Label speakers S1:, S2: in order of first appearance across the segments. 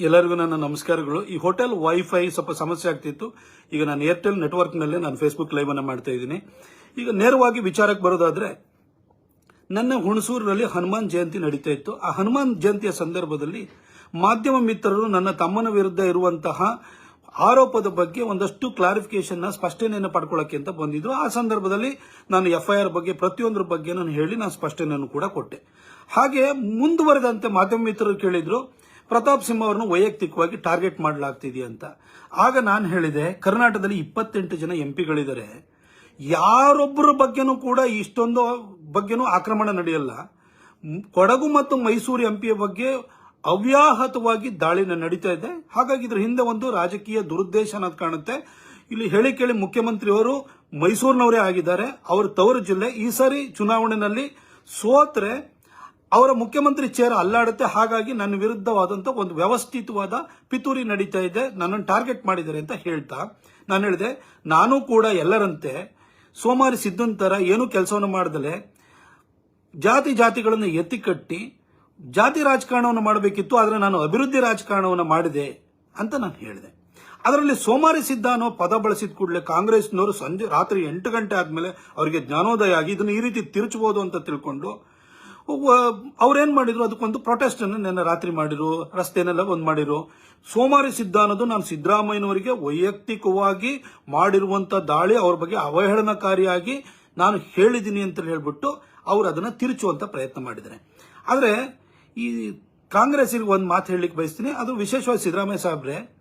S1: ಎಲ್ಲರಿಗೂ ನನ್ನ ನಮಸ್ಕಾರಗಳು. ಈ ಹೋಟೆಲ್ ವೈಫೈ ಸ್ವಲ್ಪ ಸಮಸ್ಯೆ ಆಗ್ತಿತ್ತು. ಈಗ ನಾನು ಏರ್ಟೆಲ್ ನೆಟ್ವರ್ಕ್ನಲ್ಲೇ ನಾನು ಫೇಸ್ಬುಕ್ ಲೈವ್ ಅನ್ನು ಮಾಡ್ತಾ ಇದ್ದೀನಿ. ಈಗ ನೇರವಾಗಿ ವಿಚಾರಕ್ಕೆ ಬರೋದಾದ್ರೆ, ನನ್ನ ಹುಣಸೂರಿನಲ್ಲಿ ಹನುಮಾನ್ ಜಯಂತಿ ನಡೀತಾ ಇತ್ತು. ಆ ಹನುಮಾನ್ ಜಯಂತಿಯ ಸಂದರ್ಭದಲ್ಲಿ ಮಾಧ್ಯಮ ಮಿತ್ರರು ನನ್ನ ತಮ್ಮನ ವಿರುದ್ಧ ಇರುವಂತಹ ಆರೋಪದ ಬಗ್ಗೆ ಒಂದಷ್ಟು ಕ್ಲಾರಿಫಿಕೇಶನ್ ಸ್ಪಷ್ಟನೆಯನ್ನು ಪಡ್ಕೊಳ್ಳೋಕೆ ಅಂತ ಬಂದಿದ್ರು. ಆ ಸಂದರ್ಭದಲ್ಲಿ ನಾನು ಎಫ್ಐಆರ್ ಬಗ್ಗೆ, ಪ್ರತಿಯೊಂದರ ಬಗ್ಗೆ ನಾನು ಹೇಳಿ ನಾನು ಸ್ಪಷ್ಟನೆಯನ್ನು ಕೂಡ ಕೊಟ್ಟೆ. ಹಾಗೆ ಮುಂದುವರೆದಂತೆ ಮಾಧ್ಯಮ ಮಿತ್ರರು ಕೇಳಿದ್ರು ಪ್ರತಾಪ್ ಸಿಂಹ ಅವರನ್ನು ವೈಯಕ್ತಿಕವಾಗಿ ಟಾರ್ಗೆಟ್ ಮಾಡಲಾಗ್ತಿದೆ ಅಂತ. ಆಗ ನಾನು ಹೇಳಿದೆ, ಕರ್ನಾಟಕದಲ್ಲಿ ಇಪ್ಪತ್ತೆಂಟು ಜನ ಎಂಪಿಗಳಿದ್ದಾರೆ ಯಾರೊಬ್ಬರ ಬಗ್ಗೆನೂ ಕೂಡ ಇಷ್ಟೊಂದು ಬಗ್ಗೆನೂ ಆಕ್ರಮಣ ನಡೆಯಲ್ಲ. ಕೊಡಗು ಮತ್ತು ಮೈಸೂರು ಎಂಪಿಯ ಬಗ್ಗೆ ಅವ್ಯಾಹತವಾಗಿ ದಾಳಿ ನಡೀತಾ ಇದೆ. ಹಾಗಾಗಿ ಇದ್ರ ಹಿಂದೆ ಒಂದು ರಾಜಕೀಯ ದುರುದ್ದೇಶ ಅನ್ನೋದು ಕಾಣುತ್ತೆ. ಇಲ್ಲಿ ಹೇಳಿ ಕೇಳಿ ಮುಖ್ಯಮಂತ್ರಿಯವರು ಮೈಸೂರಿನವರೇ ಆಗಿದ್ದಾರೆ. ಅವರ ತವರು ಜಿಲ್ಲೆ. ಈ ಸಾರಿ ಚುನಾವಣೆಯಲ್ಲಿ ಸೋತ್ರೆ ಅವರ ಮುಖ್ಯಮಂತ್ರಿ ಚೇರ್ ಅಲ್ಲಾಡುತ್ತೆ. ಹಾಗಾಗಿ ನನ್ನ ವಿರುದ್ಧವಾದಂತ ಒಂದು ವ್ಯವಸ್ಥಿತವಾದ ಪಿತೂರಿ ನಡೀತಾ ಇದೆ. ನನ್ನನ್ನು ಟಾರ್ಗೆಟ್ ಮಾಡಿದ್ದಾರೆ ಅಂತ ಹೇಳ್ತಾ ನಾನು ಹೇಳಿದೆ, ನಾನು ಕೂಡ ಎಲ್ಲರಂತೆ ಸೋಮಾರಿ ಸಿದ್ದನ್ ತರ ಏನೂ ಕೆಲಸವನ್ನು ಮಾಡದಲೆ ಜಾತಿ ಜಾತಿಗಳನ್ನು ಎತ್ತಿ ಕಟ್ಟಿ ಜಾತಿ ರಾಜಕಾರಣವನ್ನು ಮಾಡಬೇಕಿತ್ತು, ಆದರೆ ನಾನು ಅಭಿವೃದ್ಧಿ ರಾಜಕಾರಣವನ್ನು ಮಾಡಿದೆ ಅಂತ ನಾನು ಹೇಳಿದೆ. ಅದರಲ್ಲಿ ಸೋಮಾರಿ ಸಿದ್ಧ ಅನ್ನೋ ಪದ ಬಳಸಿದ ಕೂಡಲೇ ಕಾಂಗ್ರೆಸ್ನವರು ಸಂಜೆ ರಾತ್ರಿ ಎಂಟು ಗಂಟೆ ಆದಮೇಲೆ ಅವರಿಗೆ ಜ್ಞಾನೋದಯ ಆಗಿ ಇದನ್ನು ಈ ರೀತಿ ತಿರುಚಬಹುದು ಅಂತ ತಿಳ್ಕೊಂಡು ಅವ್ರೇನ್ ಮಾಡಿದ್ರು? ಅದಕ್ಕೊಂದು ಪ್ರೊಟೆಸ್ಟ್ ಅನ್ನು ನಿನ್ನೆ ರಾತ್ರಿ ಮಾಡಿರು. ರಸ್ತೆನೆಲ್ಲ ಒಂದ್ ಮಾಡಿರು. ಸೋಮಾರಿ ಸಿದ್ಧ ಅನ್ನೋದು ನಾನು ಸಿದ್ದರಾಮಯ್ಯನವರಿಗೆ ವೈಯಕ್ತಿಕವಾಗಿ ಮಾಡಿರುವಂತ ದಾಳಿ ಅವ್ರ ಬಗ್ಗೆ ಅವಹೇಳನಕಾರಿಯಾಗಿ ನಾನು ಹೇಳಿದ್ದೀನಿ ಅಂತ ಹೇಳ್ಬಿಟ್ಟು ಅವ್ರು ಅದನ್ನ ತಿರುಚುವಂತ ಪ್ರಯತ್ನ ಮಾಡಿದ್ದಾರೆ. ಆದ್ರೆ ಈ ಕಾಂಗ್ರೆಸ್ಸಿಗೆ ಒಂದು ಮಾತು ಹೇಳಲಿಕ್ಕೆ ಬಯಸ್ತೀನಿ. ಅದು ವಿಶೇಷವಾಗಿ ಸಿದ್ದರಾಮಯ್ಯ ಸಾಹೇಬ್ರೆ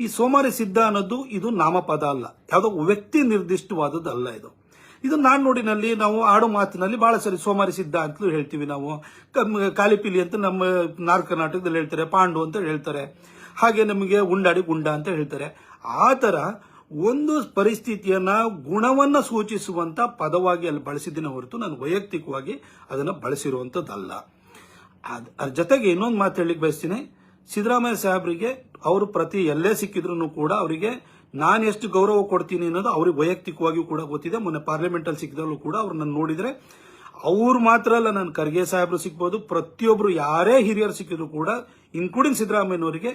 S1: ಈ ಸೋಮಾರಿ ಸಿದ್ಧ ಅನ್ನೋದು ಇದು ನಾಮಪದ ಅಲ್ಲ. ಯಾವುದೋ ವ್ಯಕ್ತಿ ನಿರ್ದಿಷ್ಟವಾದದ್ದು ಅಲ್ಲ ಇದು. ಇದು ನಾಣ್ಣುಡಿನಲ್ಲಿ ನಾವು ಆಡು ಮಾತಿನಲ್ಲಿ ಬಹಳ ಸರಿ ಸೋಮಾರಿ ಸಿದ್ಧ ಅಂತಲೂ ಹೇಳ್ತೀವಿ ನಾವು. ಕಾಲಿಪಿಲಿ ಅಂತ ನಮ್ಮ ನಾರ್ ಕರ್ನಾಟಕದಲ್ಲಿ ಹೇಳ್ತಾರೆ, ಪಾಂಡು ಅಂತ ಹೇಳ್ತಾರೆ. ಹಾಗೆ ನಮಗೆ ಉಂಡಾಡಿ ಗುಂಡ ಅಂತ ಹೇಳ್ತಾರೆ. ಆ ತರ ಒಂದು ಪರಿಸ್ಥಿತಿಯನ್ನ, ಗುಣವನ್ನ ಸೂಚಿಸುವಂತ ಪದವಾಗಿ ಅಲ್ಲಿ ಬಳಸಿದ್ದೇನೆ ಹೊರತು ನಾನು ವೈಯಕ್ತಿಕವಾಗಿ ಅದನ್ನ ಬಳಸಿರುವಂತದ್ದಲ್ಲ. ಅದ್- ಅದ್ರ ಜೊತೆಗೆ ಇನ್ನೊಂದು ಮಾತು ಹೇಳಿಕ್ ಬಯಸ್ತೀನಿ. ಸಿದ್ದರಾಮಯ್ಯ ಸಾಹೇಬರಿಗೆ ಅವರು ಪ್ರತಿ ಎಲ್ಲೇ ಸಿಕ್ಕಿದ್ರು ಕೂಡ ಅವರಿಗೆ ನಾನು ಎಷ್ಟು ಗೌರವ ಕೊಡ್ತೀನಿ ಅನ್ನೋದು ಅವ್ರಿಗೆ ವೈಯಕ್ತಿಕವಾಗಿಯೂ ಕೂಡ ಗೊತ್ತಿದೆ. ಮೊನ್ನೆ ಪಾರ್ಲಿಮೆಂಟ್ ಅಲ್ಲಿ ಸಿಕ್ಕಿದಲ್ಲೂ ಕೂಡ ಅವ್ರನ್ನ ನೋಡಿದ್ರೆ ಅವ್ರು ಮಾತ್ರ ಅಲ್ಲ, ನಾನು ಖರ್ಗೆ ಸಾಹೇಬರು ಸಿಗ್ಬೋದು ಪ್ರತಿಯೊಬ್ರು ಯಾರೇ ಹಿರಿಯರು ಸಿಕ್ಕಿದ್ರು ಕೂಡ ಇನ್ಕ್ಲೂಡಿಂಗ್ ಸಿದ್ದರಾಮಯ್ಯನವರಿಗೆ,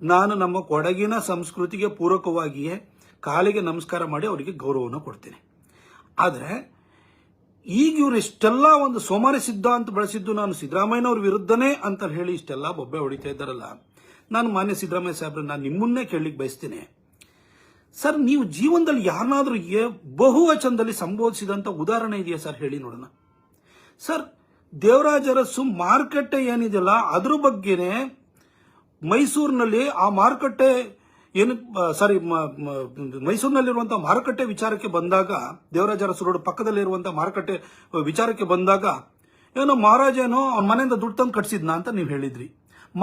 S1: ನಾನು ನಮ್ಮ ಕೊಡಗಿನ ಸಂಸ್ಕೃತಿಗೆ ಪೂರಕವಾಗಿಯೇ ಕಾಲಿಗೆ ನಮಸ್ಕಾರ ಮಾಡಿ ಅವರಿಗೆ ಗೌರವವನ್ನು ಕೊಡ್ತೀನಿ. ಆದರೆ, ಈಗ ಇವರು ಇಷ್ಟೆಲ್ಲ ಒಂದು ಸೋಮಾರಿ ಸಿದ್ಧಾಂತ ಬಳಸಿದ್ದು ನಾನು ಸಿದ್ದರಾಮಯ್ಯನವ್ರ ವಿರುದ್ಧನೇ ಅಂತ ಹೇಳಿ ಇಷ್ಟೆಲ್ಲ ಬೊಬ್ಬೆ ಹೊಡಿತಾ ಇದ್ದಾರಲ್ಲ, ನಾನು ಮಾನ್ಯ ಸಿದ್ದರಾಮಯ್ಯ ಸಾಹೇಬ್ರೆ ನಾನು ನಿಮ್ಮನ್ನೇ ಕೇಳಲಿಕ್ಕೆ ಬಯಸ್ತೀನಿ. ಸರ್, ನೀವು ಜೀವನದಲ್ಲಿ ಯಾರನ್ನಾದ್ರೂ ಬಹುವಚನದಲ್ಲಿ ಸಂಬೋಧಿಸಿದಂತ ಉದಾಹರಣೆ ಇದೆಯಾ ಸರ್? ಹೇಳಿ ನೋಡೋಣ. ಸರ್ ದೇವರಾಜ ಅರಸು ಮಾರುಕಟ್ಟೆ ಏನಿದೆಯಲ್ಲ, ಅದ್ರ ಬಗ್ಗೆನೆ ಮೈಸೂರಿನಲ್ಲಿ ಆ ಮಾರುಕಟ್ಟೆ ಏನು ಸಾರಿ ಮೈಸೂರಿನಲ್ಲಿರುವಂತಹ ಮಾರುಕಟ್ಟೆ ವಿಚಾರಕ್ಕೆ ಬಂದಾಗ ದೇವರಾಜ ಅರಸು ರೋಡ್ ಪಕ್ಕದಲ್ಲಿರುವಂತಹ ಮಾರುಕಟ್ಟೆ ವಿಚಾರಕ್ಕೆ ಬಂದಾಗ, ಏನೋ ಮಹಾರಾಜ ಏನೋ ಅವ್ನ ಮನೆಯಿಂದ ದುಡ್ಡು ತಂದು ಕಟ್ಸಿದ್ನಾ ಅಂತ ನೀವು ಹೇಳಿದ್ರಿ.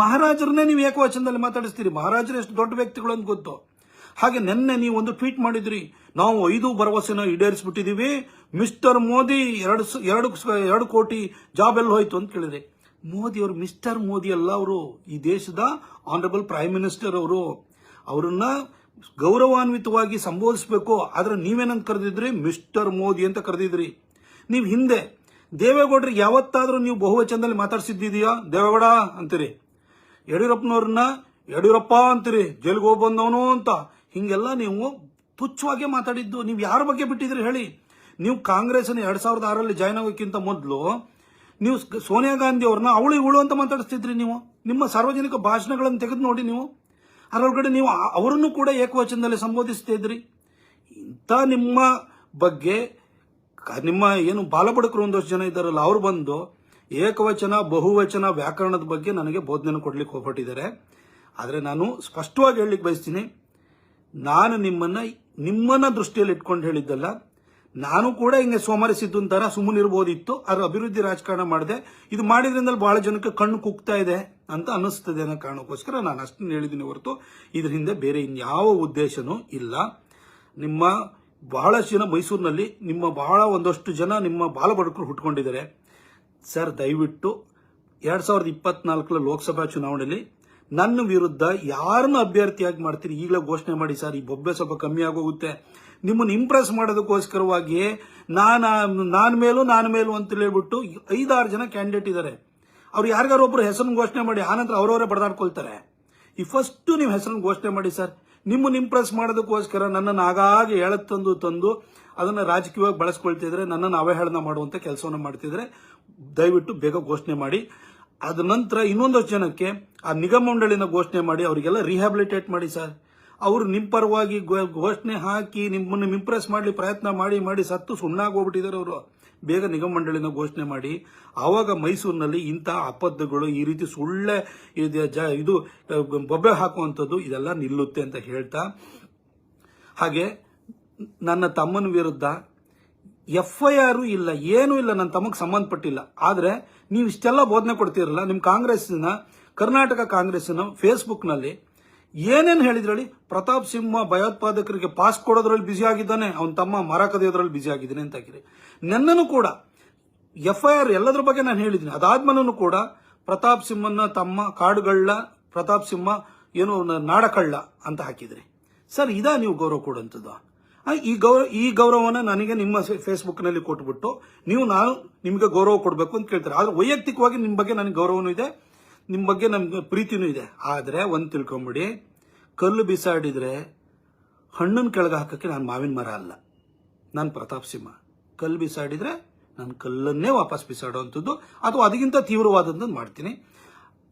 S1: ಮಹಾರಾಜರನ್ನೇ ನೀವು ಏಕವಚನದಲ್ಲಿ ಮಾತಾಡಿಸ್ತೀರಿ. ಮಹಾರಾಜರು ಎಷ್ಟು ದೊಡ್ಡ ವ್ಯಕ್ತಿಗಳು ಅಂತ ಗೊತ್ತು. ಹಾಗೆ ನಿನ್ನೆ ನೀವು ಒಂದು ಟ್ವೀಟ್ ಮಾಡಿದ್ರಿ. ನಾವು ಐದು ಭರವಸೆನ ಈಡೇರಿಸ್ಬಿಟ್ಟಿದೀವಿ ಮಿಸ್ಟರ್ ಮೋದಿ ಎರಡು ಎರಡು ಎರಡು ಕೋಟಿ ಜಾಬ್ ಎಲ್ಲ ಹೋಯ್ತು ಅಂತ ಕೇಳಿದ್ರಿ ಮೋದಿ ಅವರು ಮಿಸ್ಟರ್ ಮೋದಿ ಅಲ್ಲ ಅವರು. ಈ ದೇಶದ ಆನರಬಲ್ ಪ್ರೈಮ್ ಮಿನಿಸ್ಟರ್ ಅವರು. ಅವರನ್ನ ಗೌರವಾನ್ವಿತವಾಗಿ ಸಂಬೋಧಿಸಬೇಕು. ಆದ್ರೆ ನೀವೇನಂತ ಕರೆದಿದ್ರಿ? ಮಿಸ್ಟರ್ ಮೋದಿ ಅಂತ ಕರೆದಿದ್ರಿ. ನೀವು ಹಿಂದೆ, ದೇವೇಗೌಡರಿಗೆ ಯಾವತ್ತಾದ್ರೂ ನೀವು ಬಹುವಚನದಲ್ಲಿ ಮಾತಾಡ್ಸಿದ್ದೀಯಾ ದೇವೇಗೌಡ ಅಂತೀರಿ. ಯಡಿಯೂರಪ್ಪನವ್ರನ್ನ, ಯಡಿಯೂರಪ್ಪ ಅಂತೀರಿ. ಜೈಲಿಗೆ ಹೋಗಿ ಬಂದವನು ಅಂತ. ಹಿಂಗೆಲ್ಲ ನೀವು ತುಚ್ಛವಾಗಿ ಮಾತಾಡಿದ್ದು, ನೀವು ಯಾರ ಬಗ್ಗೆ ಬಿಟ್ಟಿದ್ರಿ ಹೇಳಿ. ನೀವು ಕಾಂಗ್ರೆಸ್ನ ಎರಡ್ ಸಾವಿರದ ಆರಲ್ಲಿ ಜಾಯ್ನ್ ಆಗೋಕ್ಕಿಂತ ಮೊದಲು, ನೀವು ಸೋನಿಯಾ ಗಾಂಧಿ ಅವ್ರನ್ನ ಅವಳು ಇವಳು ಅಂತ ಮಾತಾಡಿಸ್ತಿದ್ರಿ ನೀವು. ನಿಮ್ಮ ಸಾರ್ವಜನಿಕ ಭಾಷಣಗಳನ್ನು ತೆಗೆದು ನೋಡಿ ನೀವು. ಅದರೊಳಗಡೆ ನೀವು ಅವರನ್ನು ಕೂಡ ಏಕವಚನದಲ್ಲಿ ಸಂಬೋಧಿಸ್ತಾ ಇದ್ರಿ. ಇಂಥ ನಿಮ್ಮ ಬಗ್ಗೆ ನಿಮ್ಮ ಏನು ಬಾಲಬಡಕರು ಒಂದಷ್ಟು ಜನ ಇದ್ದಾರಲ್ಲ, ಅವ್ರು ಬಂದು ಏಕವಚನ, ಬಹುವಚನ ವ್ಯಾಕರಣದ ಬಗ್ಗೆ ನನಗೆ ಬೋಧನೆ ಕೊಡ್ಲಿಕ್ಕೆ ಹೋಗ್ಬಿಟ್ಟಿದ್ದಾರೆ ಆದರೆ ನಾನು ಸ್ಪಷ್ಟವಾಗಿ ಹೇಳಲಿಕ್ಕೆ ಬಯಸ್ತೀನಿ ನಾನು ನಿಮ್ಮನ್ನ ನಿಮ್ಮನ್ನ ದೃಷ್ಟಿಯಲ್ಲಿ ಇಟ್ಕೊಂಡು ಹೇಳಿದ್ದಲ್ಲ. ನಾನು ಕೂಡ ಹಿಂಗೆ ಸೋಮರಿಸಿದ್ದು ತರ ಸುಮ್ಮನಿರ್ಬೋದಿತ್ತು. ಆದ್ರೆ ಅಭಿವೃದ್ಧಿ ರಾಜಕಾರಣ ಮಾಡಿದೆ. ಇದು ಮಾಡಿದ್ರಿಂದ ಬಹಳ ಜನಕ್ಕೆ ಕಣ್ಣು ಕುಗ್ತಾ ಇದೆ ಅಂತ ಅನಿಸ್ತದೆ ಅನ್ನೋ ಕಾರಣಕ್ಕೋಸ್ಕರ ನಾನು ಅಷ್ಟನ್ನು ಹೇಳಿದ್ದೀನಿ ಹೊರತು ಇದ್ರ ಹಿಂದೆ ಬೇರೆ ಇನ್ಯಾವ ಉದ್ದೇಶನೂ ಇಲ್ಲ. ನಿಮ್ಮ ಬಹಳಷ್ಟು ಜನ ಮೈಸೂರಿನಲ್ಲಿ, ನಿಮ್ಮ ಬಹಳ ಒಂದಷ್ಟು ಜನ ನಿಮ್ಮ ಬಾಲಬಡಕರು ಹುಟ್ಕೊಂಡಿದ್ದಾರೆ. ಸರ್, ದಯವಿಟ್ಟು ಎರಡ್ ಸಾವಿರದ ಇಪ್ಪತ್ನಾಲ್ಕರ ಲೋಕಸಭಾ ಚುನಾವಣೆಯಲ್ಲಿ ನನ್ನ ವಿರುದ್ಧ ಯಾರನ್ನ ಅಭ್ಯರ್ಥಿಯಾಗಿ ಮಾಡ್ತೀರಿ? ಈಗಲೇ ಘೋಷಣೆ ಮಾಡಿ ಸರ್, ಈ ಬೊಬ್ಬೆ ಸ್ವಲ್ಪ ಕಮ್ಮಿ ಆಗೋಗುತ್ತೆ. ನಿಮ್ಮನ್ನು ಇಂಪ್ರೆಸ್ ಮಾಡೋದಕ್ಕೋಸ್ಕರವಾಗಿ ನಾನ, ನಾನ್ ಮೇಲೂ ನಾನು ಮೇಲೂ ಅಂತ ಹೇಳ್ಬಿಟ್ಟು ಐದಾರು ಜನ ಕ್ಯಾಂಡಿಡೇಟ್ ಇದ್ದಾರೆ ಅವ್ರು ಯಾರಿಗಾರು ಒಬ್ರು ಹೆಸರನ್ನು ಘೋಷಣೆ ಮಾಡಿ, ಆನಂತರ ಅವರವರೇ ಬಡದಾಡ್ಕೊಳ್ತಾರೆ. ಈ ಫಸ್ಟ್ ನೀವು ಹೆಸರನ್ನು ಘೋಷಣೆ ಮಾಡಿ ಸರ್. ನಿಮ್ಮನ್ನು ಇಂಪ್ರೆಸ್ ಮಾಡೋದಕ್ಕೋಸ್ಕರ ನನ್ನನ್ನು ಆಗಾಗ ಎಳತ್ತಂದು ತಂದು ತಂದು ಅದನ್ನು ರಾಜಕೀಯವಾಗಿ ಬಳಸ್ಕೊಳ್ತಿದ್ರೆ ನನ್ನನ್ನು ಅವಹೇಳನ ಮಾಡುವಂತ ಕೆಲಸವನ್ನು ಮಾಡ್ತಿದ್ರೆ ದಯವಿಟ್ಟು ಬೇಗ ಘೋಷಣೆ ಮಾಡಿ. ಅದ ನಂತರ ಇನ್ನೊಂದಷ್ಟು ಜನಕ್ಕೆ ಆ ನಿಗಮ ಮಂಡಳಿನ ಘೋಷಣೆ ಮಾಡಿ ಅವರಿಗೆಲ್ಲ ರಿಹ್ಯಾಬಿಲಿಟೇಟ್ ಮಾಡಿ ಸರ್. ಅವರು ನಿಮ್ಮ ಪರವಾಗಿ ಘೋಷಣೆ ಹಾಕಿ ನಿಮ್ಮನ್ನು ಇಂಪ್ರೆಸ್ ಮಾಡಲಿ, ಪ್ರಯತ್ನ ಮಾಡಿ ಮಾಡಿ ಸತ್ತು ಸುಣ್ಣಾಗೋಗ್ಬಿಟ್ಟಿದ್ದಾರೆ ಅವರು. ಬೇಗ ನಿಗಮ ಮಂಡಳಿನ ಘೋಷಣೆ ಮಾಡಿ. ಆವಾಗ ಮೈಸೂರಿನಲ್ಲಿ ಇಂಥ ಅಪದ್ಧಗಳು ಈ ರೀತಿ ಸುಳ್ಳೆ ಇದು, ಬೊಬ್ಬೆ ಹಾಕುವಂಥದ್ದು ಇದೆಲ್ಲ ನಿಲ್ಲುತ್ತೆ ಅಂತ ಹೇಳ್ತಾ. ಹಾಗೆ ನನ್ನ ತಮ್ಮನ ವಿರುದ್ಧ ಎಫ್ ಐ ಆರು ಇಲ್ಲ, ಏನೂ ಇಲ್ಲ ನನ್ನ ತಮಗೆ ಸಂಬಂಧಪಟ್ಟಿಲ್ಲ. ಆದ್ರೆ, ನೀವು ಇಷ್ಟೆಲ್ಲ ಬೋಧನೆ ಕೊಡ್ತೀರಲ್ಲ ನಿಮ್ಮ ಕಾಂಗ್ರೆಸ್ನ ಕರ್ನಾಟಕ ಕಾಂಗ್ರೆಸ್ನ ಫೇಸ್ಬುಕ್ನಲ್ಲಿ ಏನೇನು ಹೇಳಿದ್ರಲ್ಲಿ? ಪ್ರತಾಪ್ ಸಿಂಹ ಭಯೋತ್ಪಾದಕರಿಗೆ ಪಾಸ್ ಕೊಡೋದ್ರಲ್ಲಿ ಬ್ಯುಸಿ ಆಗಿದ್ದಾನೆ, ಅವನ ತಮ್ಮ ಮರ ಕದಿಯೋದ್ರಲ್ಲಿ ಬ್ಯುಸಿ ಆಗಿದ್ದಾನೆ ಅಂತ ಹಾಕಿರಿ ನನ್ನನ್ನು ಕೂಡ ಎಫ್ ಐ ಆರ್ ಎಲ್ಲದ್ರ ಬಗ್ಗೆ ನಾನು ಹೇಳಿದ್ದೀನಿ. ಅದಾದ್ಮೇಲೂ ಕೂಡ, ಪ್ರತಾಪ್ ಸಿಂಹನ ತಮ್ಮ ಕಾಡುಗಳ್ಳ, ಪ್ರತಾಪ್ ಸಿಂಹ, ಏನು ನಾಡಕಳ್ಳ ಅಂತ ಹಾಕಿದ್ರಿ. ಸರ್, ಇದಾ ನೀವು ಗೌರವ ಕೊಡುವಂಥದ್ದು ಈ ಗೌರವ, ಈ ಗೌರವನ ನನಗೆ ನಿಮ್ಮ ಫೇಸ್ಬುಕ್ನಲ್ಲಿ ಕೊಟ್ಬಿಟ್ಟು ನೀವು ನಾನು ನಿಮಗೆ ಗೌರವ ಕೊಡಬೇಕು ಅಂತ ಕೇಳ್ತಾರೆ. ಆದ್ರೆ ವೈಯಕ್ತಿಕವಾಗಿ ನಿಮ್ಮ ಬಗ್ಗೆ ನನಗೆ ಗೌರವನೂ ಇದೆ ನಿಮ್ಮ ಬಗ್ಗೆ ನಮ್ಗೆ ಪ್ರೀತಿನೂ ಇದೆ. ಆದ್ರೆ ಒಂದ್ ತಿಳ್ಕೊಂಬಿಡಿ, ಕಲ್ಲು ಬಿಸಾಡಿದ್ರೆ ಹಣ್ಣನ್ ಕೆಳಗೆ ಹಾಕಕ್ಕೆ ನಾನು ಮಾವಿನ ಮರ ಅಲ್ಲ. ನಾನು ಪ್ರತಾಪ್ ಸಿಂಹ. ಕಲ್ಲು ಬಿಸಾಡಿದ್ರೆ ನಾನು ಕಲ್ಲನ್ನೇ ವಾಪಸ್ ಬಿಸಾಡುವಂಥದ್ದು ಅಥವಾ ಅದಕ್ಕಿಂತ ತೀವ್ರವಾದದ್ದನ್ನು ಮಾಡ್ತೀನಿ.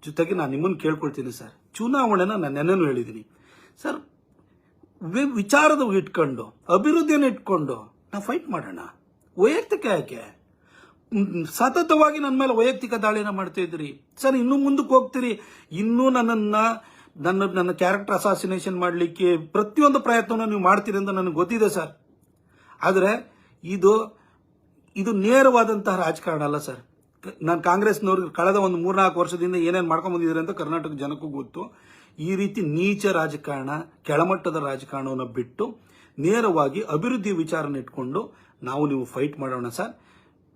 S1: ಜೊತೆಗೆ ನಾನು ನಿಮ್ಮನ್ನು ಕೇಳ್ಕೊಳ್ತೀನಿ ಸರ್. ಚುನಾವಣೆನ ನಾನು ನೆನ್ನೆನೂ ಹೇಳಿದ್ದೀನಿ ಸರ್ ವಿಚಾರದ ಇಟ್ಕೊಂಡು, ಅಭಿವೃದ್ಧಿಯನ್ನು ಇಟ್ಕೊಂಡು, ನಾವು ಫೈಟ್ ಮಾಡೋಣ. ವೈಯಕ್ತಿಕ ಯಾಕೆ? ಸತತವಾಗಿ ನನ್ನ ಮೇಲೆ ವೈಯಕ್ತಿಕ ದಾಳಿನ ಮಾಡ್ತಾ ಇದ್ರಿ ಸರ್, ಇನ್ನೂ ಮುಂದಕ್ಕೆ ಹೋಗ್ತೀರಿ. ಇನ್ನೂ ನನ್ನನ್ನು, ನನ್ನ ನನ್ನ ಕ್ಯಾರೆಕ್ಟರ್ ಅಸಾಸಿನೇಷನ್ ಮಾಡಲಿಕ್ಕೆ ಪ್ರತಿಯೊಂದು ಪ್ರಯತ್ನವನ್ನು ನೀವು ಮಾಡ್ತೀರಿ ಅಂತ ನನಗೆ ಗೊತ್ತಿದೆ ಸರ್. ಆದರೆ ಇದು ಇದು ನೇರವಾದಂತಹ ರಾಜಕಾರಣ ಅಲ್ಲ ಸರ್. ನಾನು ಕಾಂಗ್ರೆಸ್ನವ್ರು ಕಳೆದ ಒಂದು ಮೂರ್ನಾಲ್ಕು ವರ್ಷದಿಂದ ಏನೇನು ಮಾಡ್ಕೊಂಡು ಬಂದಿದ್ದಾರೆ ಅಂತ ಕರ್ನಾಟಕ ಜನಕ್ಕೂ ಗೊತ್ತು. ಈ ರೀತಿ ನೀಚ ರಾಜಕಾರಣ, ಕೆಳಮಟ್ಟದ ರಾಜಕಾರಣವನ್ನು ಬಿಟ್ಟು ನೇರವಾಗಿ ಅಭಿವೃದ್ಧಿ ವಿಚಾರನ ಇಟ್ಕೊಂಡು ನಾವು ನೀವು ಫೈಟ್ ಮಾಡೋಣ ಸರ್.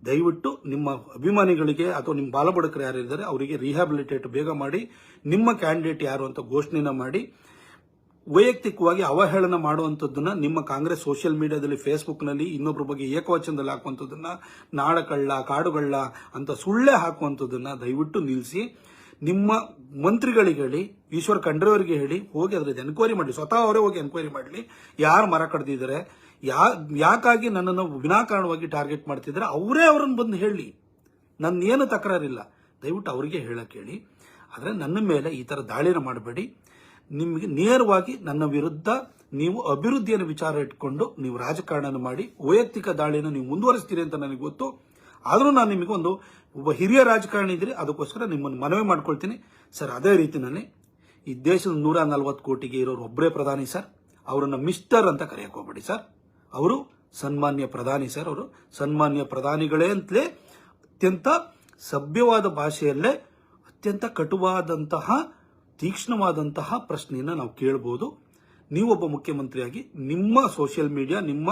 S1: ದಯವಿಟ್ಟು ನಿಮ್ಮ ಅಭಿಮಾನಿಗಳಿಗೆ ಅಥವಾ ನಿಮ್ಮ ಬಾಲಬಡಕರು ಯಾರಿದ್ದಾರೆ, ಅವರಿಗೆ ರಿಹ್ಯಾಬಿಲಿಟೇಟ್ ಬೇಗ ಮಾಡಿ, ನಿಮ್ಮ ಕ್ಯಾಂಡಿಡೇಟ್ ಯಾರು ಅಂತ ಘೋಷಣೆನ ಮಾಡಿ. ವೈಯಕ್ತಿಕವಾಗಿ ಅವಹೇಳನ ಮಾಡುವಂಥದ್ದನ್ನ ನಿಮ್ಮ ಕಾಂಗ್ರೆಸ್ ಸೋಷಿಯಲ್ ಮೀಡಿಯಾದಲ್ಲಿ ಫೇಸ್ಬುಕ್ನಲ್ಲಿ ಇನ್ನೊಬ್ಬರ ಬಗ್ಗೆ ಏಕವಚನದಲ್ಲಿ ಹಾಕುವಂಥದ್ದನ್ನ ನಾಡಕಳ್ಳ, ಕಾಡುಗಳ್ಳ ಅಂತ ಸುಳ್ಳೆ ಹಾಕುವಂಥದ್ದನ್ನ ದಯವಿಟ್ಟು ನಿಲ್ಲಿಸಿ ನಿಮ್ಮ ಮಂತ್ರಿಗಳಿಗೆ ಹೇಳಿ, ಈಶ್ವರ್ ಖಂಡ್ರೆಯವರಿಗೆ ಹೇಳಿ, ಹೋಗಿ ಅದ್ರದ್ದು ಎನ್ಕ್ವೈರಿ ಮಾಡಿ, ಸ್ವತಃ ಅವರೇ ಹೋಗಿ ಎನ್ಕ್ವೈರಿ ಮಾಡಲಿ. ಯಾರು ಮರ ಕಡ್ದಿದ್ದಾರೆ, ಯಾ, ಯಾಕಾಗಿ ನನ್ನನ್ನು ವಿನಾಕಾರಣವಾಗಿ ಟಾರ್ಗೆಟ್ ಮಾಡ್ತಿದ್ದಾರೆ, ಅವರೇ ಅವರನ್ನು ಬಂದು ಹೇಳಿ. ನನ್ನ ಏನು ತಕರಾರಿಲ್ಲ. ದಯವಿಟ್ಟು ಅವರಿಗೆ ಹೇಳಕ್ಕೆ ಹೇಳಿ. ಆದರೆ ನನ್ನ ಮೇಲೆ ಈ ಥರ ದಾಳಿನ ಮಾಡಬೇಡಿ. ನಿಮಗೆ ನೇರವಾಗಿ ನನ್ನ ವಿರುದ್ಧ ನೀವು ಅಭಿವೃದ್ಧಿಯನ್ನು ವಿಚಾರ ಇಟ್ಕೊಂಡು ನೀವು ರಾಜಕಾರಣ ಮಾಡಿ ವೈಯಕ್ತಿಕ ದಾಳಿಯನ್ನು ನೀವು ಮುಂದುವರಿಸ್ತೀರಿ ಅಂತ ನನಗೆ ಗೊತ್ತು. ಆದರೂ ನಾನು ನಿಮಗೆ ಒಂದು ಒಬ್ಬ ಹಿರಿಯ ರಾಜಕಾರಣಿ ಇದ್ದೀರಿ ಅದಕ್ಕೋಸ್ಕರ ನಿಮ್ಮನ್ನು ಮನವಿ ಮಾಡ್ಕೊಳ್ತೀನಿ. ಸರ್, ಅದೇ ರೀತಿನಲ್ಲಿ ಈ ದೇಶದ ನೂರ ನಲವತ್ತು ಕೋಟಿಗೆ ಇರೋರು ಒಬ್ಬರೇ ಪ್ರಧಾನಿ ಸರ್. ಅವರನ್ನು ಮಿಸ್ಟರ್ ಅಂತ ಕರೆಯಕ್ಕೆ ಹೋಗ್ಬೇಡಿ ಸರ್. ಅವರು ಸನ್ಮಾನ್ಯ ಪ್ರಧಾನಿ ಸರ್. ಅವರು ಸನ್ಮಾನ್ಯ ಪ್ರಧಾನಿಗಳೇ ಅಂತಲೇ ಅತ್ಯಂತ ಸಭ್ಯವಾದ ಭಾಷೆಯಲ್ಲೇ ಅತ್ಯಂತ ಕಟುವಾದಂತಹ ತೀಕ್ಷ್ಣವಾದಂತಹ ಪ್ರಶ್ನೆಯನ್ನು ನಾವು ಕೇಳಬಹುದು ನೀವೊಬ್ಬ ಮುಖ್ಯಮಂತ್ರಿಯಾಗಿ ನಿಮ್ಮ ಸೋಷಿಯಲ್ ಮೀಡಿಯಾ ನಿಮ್ಮ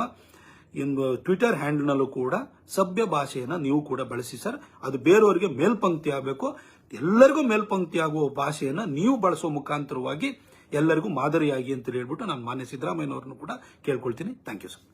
S1: ಟ್ವಿಟರ್ ಹ್ಯಾಂಡಲ್ನಲ್ಲೂ ಕೂಡ ಸಭ್ಯ ಭಾಷೆಯನ್ನು ನೀವು ಕೂಡ ಬಳಸಿ ಸರ್. ಅದು ಬೇರೆಯವರಿಗೆ ಮೇಲ್ಪಂಕ್ತಿ ಆಗಬೇಕು. ಎಲ್ಲರಿಗೂ ಮೇಲ್ಪಂಕ್ತಿ ಆಗುವ ಭಾಷೆಯನ್ನು ನೀವು ಬಳಸುವ ಮುಖಾಂತರವಾಗಿ ಎಲ್ಲರಿಗೂ ಮಾದರಿಯಾಗಿ ಅಂತ ಹೇಳ್ಬಿಟ್ಟು ನಾನು ಮಾನ್ಯ ಸಿದ್ದರಾಮಯ್ಯನವ್ರನ್ನು ಕೂಡ ಕೇಳ್ಕೊಳ್ತೀನಿ. Thank you sir